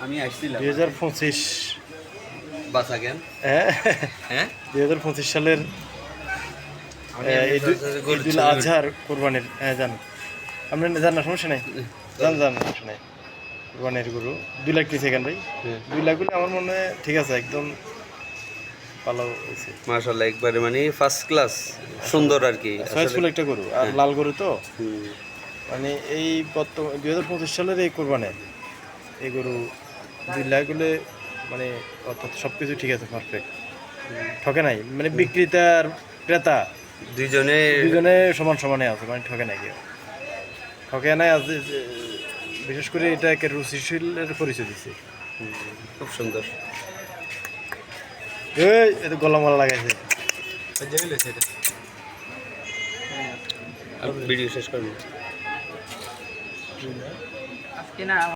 আমি আসছিলাম। দুই হাজার পঁচিশ। বাসা কেন? হ্যাঁ? হ্যাঁ? দুই হাজার পঁচিশ সালের ঈদুল- আজহার কোরবানির হ্যাঁ জান। আপনি জান না সমস্যা নাই? জান জান সমস্যা নাই। কোরবানির গরু। দুই লাখ পিস এখান ভাই? হ্যাঁ। দুই লাখ বলে আমার মনে হয় ঠিক আছে একদম ভালো হয়েছে। মাশাল্লাহ একবারে মানে ফার্স্ট ক্লাস সুন্দর আর কি। একটা গরু আর লাল গরু তো? মানে এই গত দুই হাজার পঁচিশ সালের এই কোরবানে এই গরু দুই মানে অর্থাৎ সব কিছু ঠিক আছে পারফেক্ট ঠকে নাই। মানে বিক্রেতা আর ক্রেতা দুইজনে দুজনে সমান সমানে আছে মানে ঠকে নাই কেউ। ঠকে নাই যে, বিশেষ করে এটা একে রুচিশীলের পরিচয় দিচ্ছে খুব সুন্দর। এই এটা গলা মালা লাগাইছে। ভিডিও শেষ করব।